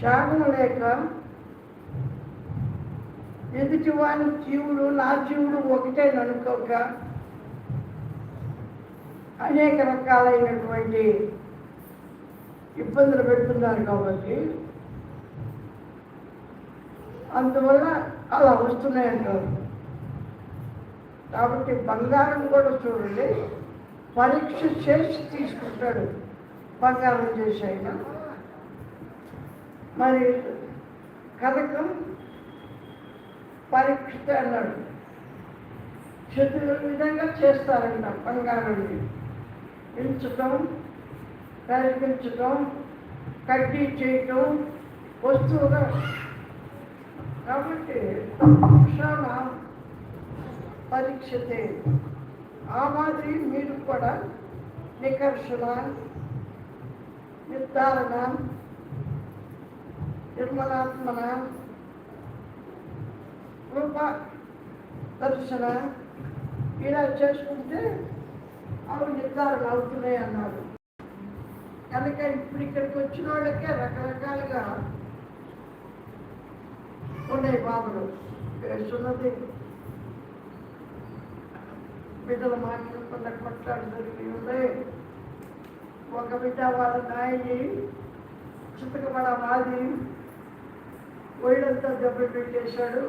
త్యాగం లేక ఎదుటి వాని జీవుడు నా జీవుడు ఒకటే అనుకోక అనేక రకాలైనటువంటి ఇబ్బందులు పెడుతున్నారు కాబట్టి అందువల్ల అలా వస్తున్నాయంటారు కాబట్టి బంగారం కూడా చూడండి పరీక్ష చేసి తీసుకుంటాడు. బంగారం చేసి అయినా మరి కథకం పరీక్ష అన్నాడు. చతుర విధంగా చేస్తారంట బంగారాన్ని. పెంచటం కరిగించటం కడ్డీ చేయటం వస్తువుగా. కాబట్టి అంశాల పరీక్షతే. ఆ మాదిరి మీరు కూడా నికర్షణ నిర్ధారణ నిర్మలాత్మన రూప దర్శన ఇలా చేసుకుంటే అవి నిర్ధారణ అవుతున్నాయి అన్నారు కనుక ఇప్పుడు ఇక్కడికి వచ్చిన వాళ్ళకే రకరకాలుగా ఉన్నాయి బాధలు వేస్తున్నది బిడ్డల మాట్లాడకుండా కొట్లాడు జరిగి ఉన్నాయి ఒక బిడ్డ వాళ్ళ నాయని చితకబడ మాది ఒళ్ళంతా దెబ్బ పెట్టేశాడు.